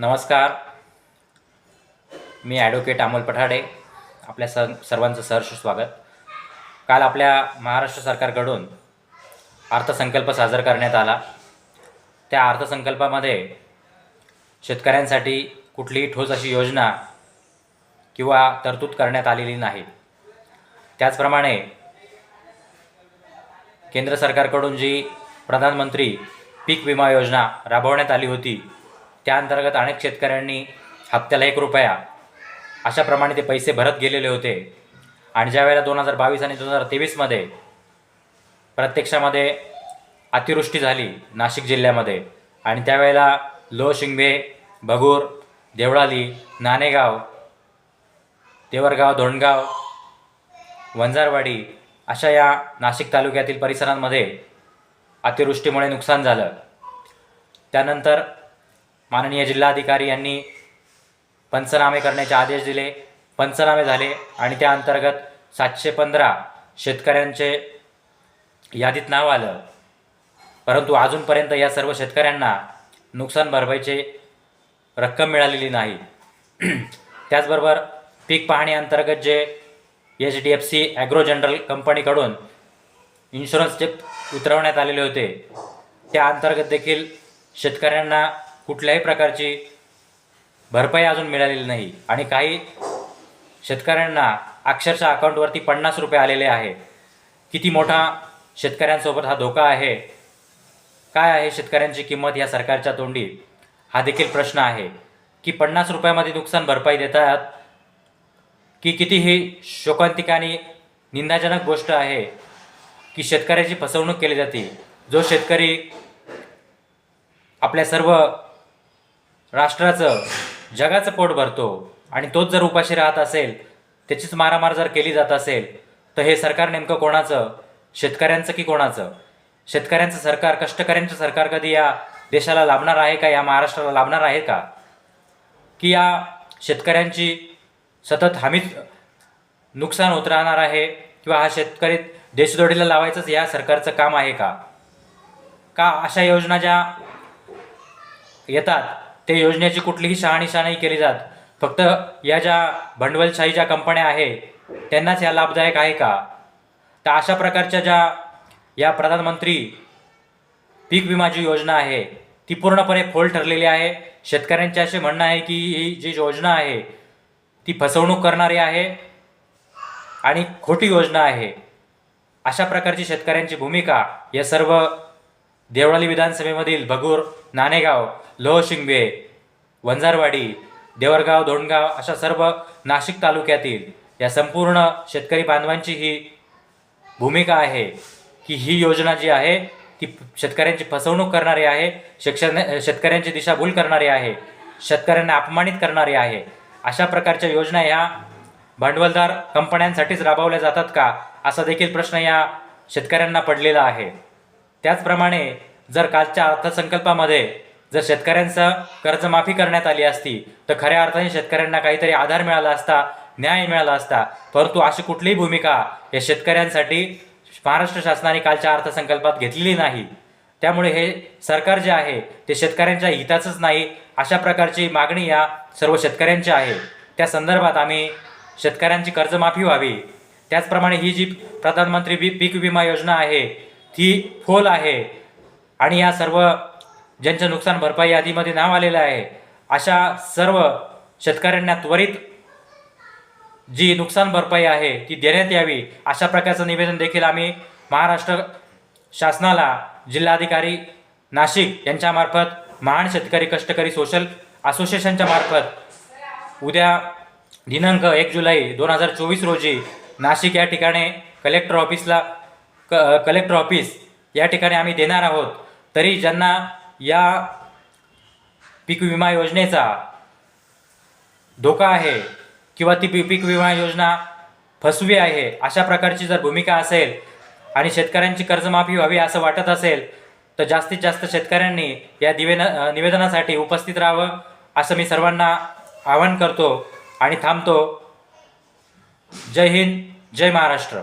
नमस्कार. मी ॲडव्होकेट अमोल पठाडे. आपल्या स सर्वांचं सहर्ष स्वागत. काल आपल्या महाराष्ट्र सरकारकडून अर्थसंकल्प सादर करण्यात आला. त्या अर्थसंकल्पामध्ये शेतकऱ्यांसाठी कुठलीही ठोस अशी योजना किंवा तरतूद करण्यात आलेली नाही. त्याचप्रमाणे केंद्र सरकारकडून जी प्रधानमंत्री पीक विमा योजना राबवण्यात आली होती त्या अंतर्गत अनेक शेतकऱ्यांनी हप्त्याला एक रुपया अशाप्रमाणे ते पैसे भरत गेलेले होते. आणि ज्या वेळेला दोन हजार बावीस आणि दोन हजार तेवीसमध्ये प्रत्यक्षामध्ये अतिवृष्टी झाली नाशिक जिल्ह्यामध्ये आणि त्यावेळेला लो शिंगवे भगूर देवळाली नाणेगाव देवरगाव धोंडगाव वंजारवाडी अशा या नाशिक तालुक्यातील परिसरांमध्ये अतिवृष्टीमुळे नुकसान झालं. त्यानंतर माननीय जिल्हाधिकारी यांनी पंचनामे करण्याचे आदेश दिले. पंचनामे झाले आणि त्या अंतर्गत सातशे पंधरा शेतकऱ्यांचे यादीत नाव आलं. परंतु अजूनपर्यंत या सर्व शेतकऱ्यांना नुकसान भरपाईचे रक्कम मिळालेली नाही. त्याचबरोबर पीक पाहणी अंतर्गत जे H D F C Agro General कंपनीकडून इन्शुरन्स जे उतरवण्यात आलेले होते. त्या अंतर्गत देखील शेतकऱ्यांना कुठल्याही प्रकारची भरपाई अजून मिळालेली नाही. आणि काही शेतकऱ्यांना अक्षरशः अकाउंटवरती पन्नास रुपये आलेले आहे. किती मोठा शेतकऱ्यांसोबत हा धोका आहे? काय आहे शेतकऱ्यांची किंमत या सरकारच्या तोंडी? हा देखील प्रश्न आहे. की पन्नास रुपयामध्ये नुकसान भरपाई देतात? की किती ही शोकांतिक आणि निंदाजनक गोष्ट आहे की शेतकऱ्याची फसवणूक केली जाते? जो शेतकरी आपल्या सर्व राष्ट्राचं जगाचं पोट भरतो आणि तोच जर उपाशी राहत असेल त्याचीच मारामार जर केली जात असेल तर हे सरकार नेमकं कोणाचं? शेतकऱ्यांचं की कोणाचं? शेतकऱ्यांचं सरकार कष्टकऱ्यांचं सरकार कधी या देशाला लाभणार आहे का या महाराष्ट्राला लाभणार आहे का? की या शेतकऱ्यांची सतत हमीच नुकसान होत राहणार आहे किंवा हा शेतकरी देशदोडीला लावायचंच या सरकारचं काम आहे का? का अशा योजना ज्या येतात ते योजनेची कुठलीही शहानिशा नाही केली जात. फक्त या ज्या भांडवलशाही ज्या कंपन्या आहे त्यांनाच या लाभदायक आहे का? तर अशा प्रकारच्या ज्या या प्रधानमंत्री पीक विमाची योजना आहे ती पूर्णपणे फोल ठरलेली आहे. शेतकऱ्यांचे असे म्हणणं आहे की ही जी योजना आहे ती फसवणूक करणारी आहे आणि खोटी योजना आहे. अशा प्रकारची शेतकऱ्यांची भूमिका या सर्व देवळाली विधानसभेमधील भगूर नाणेगाव लोहशिंगवे वंजारवाडी देवरगाव धोंडगाव अशा सर्व नाशिक तालुक्यातील या संपूर्ण शेतकरी बांधवांची ही भूमिका आहे की ही योजना जी आहे ती शेतकऱ्यांची फसवणूक करणारी आहे शिक्षण शेतकऱ्यांची दिशाभूल करणारी आहे शेतकऱ्यांना अपमानित करणारी आहे. अशा प्रकारच्या योजना ह्या भांडवलदार कंपन्यांसाठीच राबवल्या जातात का असा देखील प्रश्न या शेतकऱ्यांना पडलेला आहे. त्याचप्रमाणे जर कालच्या अर्थसंकल्पामध्ये जर शेतकऱ्यांचं कर्जमाफी करण्यात आली असती तर खऱ्या अर्थाने शेतकऱ्यांना काहीतरी आधार मिळाला असता न्याय मिळाला असता. परंतु अशी कुठलीही भूमिका या शेतकऱ्यांसाठी महाराष्ट्र शासनाने कालच्या अर्थसंकल्पात घेतलेली नाही. त्यामुळे हे सरकार जे आहे ते शेतकऱ्यांच्या हिताचंच नाही अशा प्रकारची मागणी या सर्व शेतकऱ्यांची आहे. त्या संदर्भात आम्ही शेतकऱ्यांची कर्जमाफी व्हावी. त्याचप्रमाणे ही जी प्रधानमंत्री पीक विमा योजना आहे ती फोल आहे. आणि या सर्व ज्यांचं नुकसान भरपाई यादीमध्ये नाव आलेलं आहे अशा सर्व शेतकऱ्यांना त्वरित जी नुकसान भरपाई आहे ती देण्यात यावी अशा प्रकारचं निवेदन देखील आम्ही महाराष्ट्र शासनाला जिल्हाधिकारी नाशिक यांच्यामार्फत महान शेतकरी कष्टकरी सोशल असोसिएशनच्या मार्फत उद्या दिनांक एक जुलै दोन हजार चोवीस रोजी नाशिक या ठिकाणी कलेक्टर ऑफिसला क कलेक्टर ऑफिस या ठिकाणी आम्ही देणार आहोत. तरी ज्यांना या पीक विमा योजनेचा धोका आहे किंवा ती पी पीक विमा योजना फसवी आहे अशा प्रकारची जर भूमिका असेल आणि शेतकऱ्यांची कर्जमाफी व्हावी असं वाटत असेल तर जास्तीत जास्त शेतकऱ्यांनी या दिवेन निवेदनासाठी उपस्थित राहावं असं मी सर्वांना आवाहन करतो आणि थांबतो. जय हिंद जय महाराष्ट्र.